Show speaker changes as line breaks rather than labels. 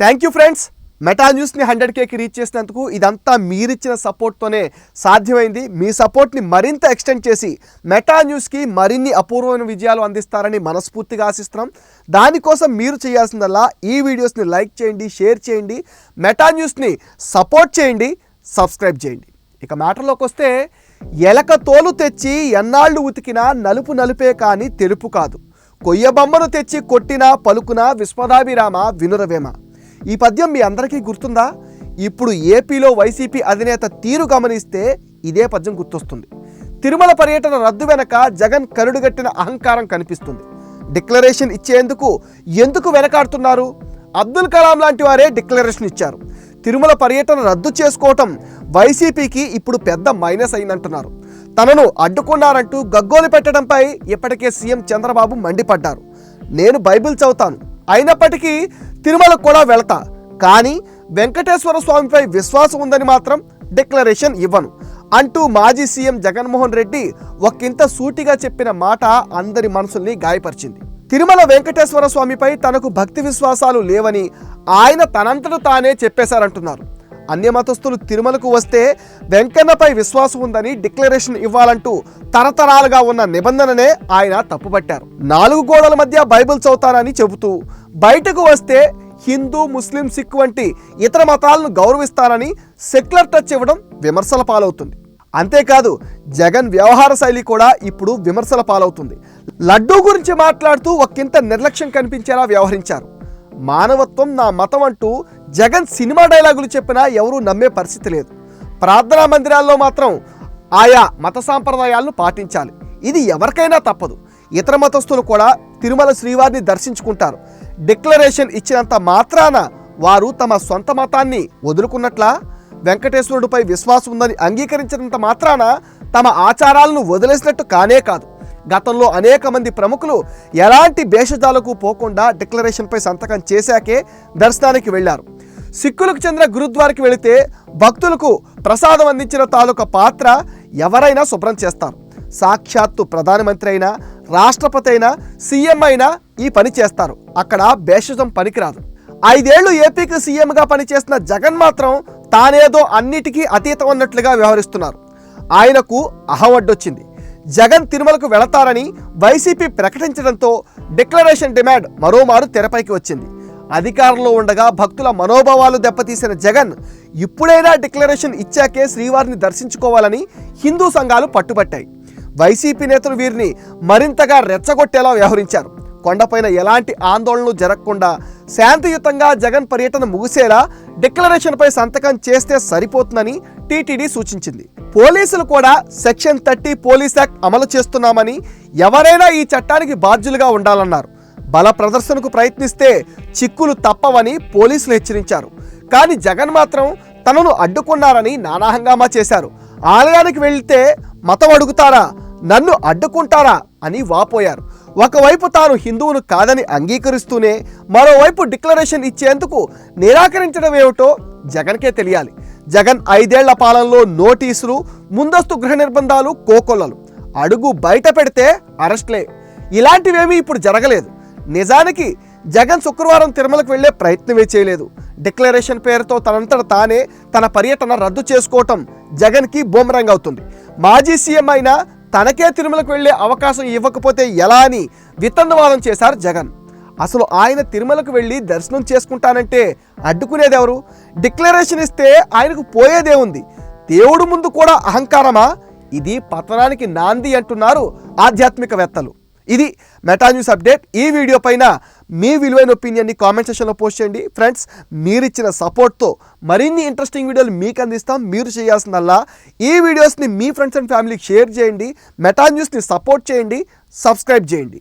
Thank you friends Meta న్యూస్ని hundred కేకి reach చేసినందుకు ఇదంతా మీరిచ్చిన సపోర్ట్తోనే సాధ్యమైంది. మీ సపోర్ట్ని మరింత ఎక్స్టెండ్ చేసి మెటా న్యూస్కి మరిన్ని అపూర్వమైన విజయాలు అందిస్తారని మనస్ఫూర్తిగా ఆశిస్తున్నాం. దానికోసం మీరు చేయాల్సిందల్లా ఈ వీడియోస్ని లైక్ చేయండి షేర్ చేయండి. మెటా న్యూస్ని సపోర్ట్ చేయండి సబ్స్క్రైబ్ చేయండి. ఇక మ్యాటర్లోకి వస్తే ఎలక తోలు తెచ్చి ఎన్నాళ్ళు ఉతికినా నలుపు నలుపే కానీ తెలుపు కాదు. కొయ్య బొమ్మను తెచ్చి కొట్టినా పలుకున విశ్వదాభిరామ వినురవేమ. ఈ పద్యం మీ అందరికీ గుర్తుందా? ఇప్పుడు ఏపీలో వైసీపీ అధినేత తీరు గమనిస్తే ఇదే పద్యం గుర్తొస్తుంది. తిరుమల పర్యటన రద్దు వెనక జగన్ కరుడుగట్టిన అహంకారం కనిపిస్తుంది. డిక్లరేషన్ ఇచ్చేందుకు ఎందుకు వెనకాడుతున్నారు? అబ్దుల్ కలాం లాంటి వారే డిక్లరేషన్ ఇచ్చారు. తిరుమల పర్యటన రద్దు చేసుకోవటం వైసీపీకి ఇప్పుడు పెద్ద మైనస్ అయిందంటున్నారు. తనను అడ్డుకున్నారంటూ గగ్గోలు పెట్టడంపై ఇప్పటికే సీఎం చంద్రబాబు మండిపడ్డారు. నేను బైబిల్ చదువుతాను. అయినప్పటికీ తిరుమలకు కూడా వెళతా. కానీ వెంకటేశ్వర స్వామిపై విశ్వాసం ఉందని మాత్రం డిక్లరేషన్ ఇవ్వను. అంటూ మాజీ సీఎం జగన్మోహన్ రెడ్డి ఒకంత సూటిగా చెప్పిన మాట అందరి మనసుల్ని గాయపరిచింది. తిరుమల వెంకటేశ్వర స్వామిపై తనకు భక్తి విశ్వాసాలు లేవని ఆయన తనంతట తానే చెప్పేశారంటున్నారు. అన్య మతస్థులు తిరుమలకు వస్తే వెంకన్నపై విశ్వాసం ఉందని డిక్లరేషన్ ఇవ్వాలంటూ తరతరాలుగా ఉన్న నిబంధననే ఆయన తప్పుపట్టారు. నాలుగు గోడల మధ్య బైబిల్ చదువుతానని చెబుతూ బయటకు వస్తే హిందూ ముస్లిం సిక్ వంటి ఇతర మతాలను గౌరవిస్తానని సెక్యులర్ టచ్ ఇవ్వడం విమర్శల పాలవుతుంది. అంతేకాదు జగన్ వ్యవహార శైలి కూడా ఇప్పుడు విమర్శల పాలవుతుంది. లడ్డూ గురించి మాట్లాడుతూ ఒకంత నిర్లక్ష్యం కనిపించేలా వ్యవహరించారు. మానవత్వం నా మతం అంటూ జగన్ సినిమా డైలాగులు చెప్పినా ఎవరూ నమ్మే పరిస్థితి లేదు. ప్రార్థనా మందిరాల్లో మాత్రం ఆయా మత సాంప్రదాయాలను పాటించాలి. ఇది ఎవరికైనా తప్పదు. ఇతర మతస్థులు కూడా తిరుమల శ్రీవారిని దర్శించుకుంటారు. డిక్లరేషన్ ఇచ్చినంత మాత్రాన వారు తమ సొంత మతాన్ని వదులుకున్నట్లా? వెంకటేశ్వరుడిపై విశ్వాసం ఉందని అంగీకరించినంత మాత్రాన తమ ఆచారాలను వదిలేసినట్టు కానే కాదు. గతంలో అనేక మంది ప్రముఖులు ఎలాంటి భేషజాలకు పోకుండా డిక్లరేషన్పై సంతకం చేశాకే దర్శనానికి వెళ్ళారు సిక్కులకు చెందిన గురుద్వారికి వెళితే భక్తులకు ప్రసాదం అందించిన తాలూకా పాత్ర ఎవరైనా శుభ్రం చేస్తారు. సాక్షాత్తు ప్రధానమంత్రి అయినా రాష్ట్రపతి అయినా సీఎం అయినా ఈ పని చేస్తారు. అక్కడ భేషజం పనికిరాదు. ఐదేళ్ళు ఏపీకి సీఎంగా పనిచేసిన జగన్ మాత్రం తానేదో అన్నిటికీ అతీతం అన్నట్లుగా వ్యవహరిస్తున్నారు. ఆయనకు అహవడ్డొచ్చింది. జగన్ తిరుమలకు వెళతారని వైసీపీ ప్రకటించడంతో డిక్లరేషన్ డిమాండ్ మరోమారు తెరపైకి వచ్చింది. అధికారంలో ఉండగా భక్తుల మనోభావాలు దెబ్బతీసిన జగన్ ఇప్పుడైనా డిక్లరేషన్ ఇచ్చాకే శ్రీవారిని దర్శించుకోవాలని హిందూ సంఘాలు పట్టుబట్టాయి. వైసీపీ నేతలు వీరిని మరింతగా రెచ్చగొట్టేలా వ్యవహరించారు. కొండపైన ఎలాంటి ఆందోళనలు జరగకుండా శాంతియుతంగా జగన్ పర్యటన ముగిసేలా డిక్లరేషన్పై సంతకం చేస్తే సరిపోతుందని టీటీడీ సూచించింది. పోలీసులు కూడా సెక్షన్ థర్టీ పోలీస్ యాక్ట్ అమలు చేస్తున్నామని ఎవరైనా ఈ చట్టానికి బాధ్యులుగా ఉండాలన్నారు. బల ప్రదర్శనకు ప్రయత్నిస్తే చిక్కులు తప్పవని పోలీసులు హెచ్చరించారు. కానీ జగన్ మాత్రం తనను అడ్డుకున్నారని నానా హంగామా చేశారు. ఆలయానికి వెళ్తే మతం అడుగుతారా నన్ను అడ్డుకుంటారా అని వాపోయారు. ఒకవైపు తాను హిందువును కాదని అంగీకరిస్తూనే మరోవైపు డిక్లరేషన్ ఇచ్చేందుకు నిరాకరించడం ఏమిటో జగన్కే తెలియాలి. జగన్ ఐదేళ్ళ పాలనలో నోటీసులు ముందస్తు గృహ నిర్బంధాలు కోకొల్లలు. అడుగు బయట పెడితే అరెస్ట్లే. ఇలాంటివేమీ ఇప్పుడు జరగలేదు. నిజానికి జగన్ శుక్రవారం తిరుమలకు వెళ్ళే ప్రయత్నమే చేయలేదు. డిక్లరేషన్ పేరుతో తనంతట తానే తన పర్యటన రద్దు చేసుకోవటం జగన్కి బూమరంగ్ అవుతుంది. మాజీ సీఎం అయినా తనకే తిరుమలకు వెళ్ళే అవకాశం ఇవ్వకపోతే ఎలా అని వితండవాదం చేశారు జగన్. అసలు ఆయన తిరుమలకు వెళ్ళి దర్శనం చేసుకుంటానంటే అడ్డుకునేది ఎవరు? డిక్లరేషన్ ఇస్తే ఆయనకు పోయేదే ఉంది. దేవుడు ముందు కూడా అహంకారమా? ఇది పతనానికి నాంది అంటున్నారు ఆధ్యాత్మికవేత్తలు. ఇది మెటా న్యూస్ అప్డేట్. ఈ వీడియో పైన మీ విలువైన ఒపీనియన్ని కామెంట్ సెక్షన్లో పోస్ట్ చేయండి. ఫ్రెండ్స్ మీరిచ్చిన సపోర్ట్తో మరిన్ని ఇంట్రెస్టింగ్ వీడియోలు మీకు అందిస్తాం. మీరు చేయాల్సిందల్లా ఈ వీడియోస్ని మీ ఫ్రెండ్స్ అండ్ ఫ్యామిలీకి షేర్ చేయండి. మెటా న్యూస్ని సపోర్ట్ చేయండి. సబ్స్క్రైబ్ చేయండి.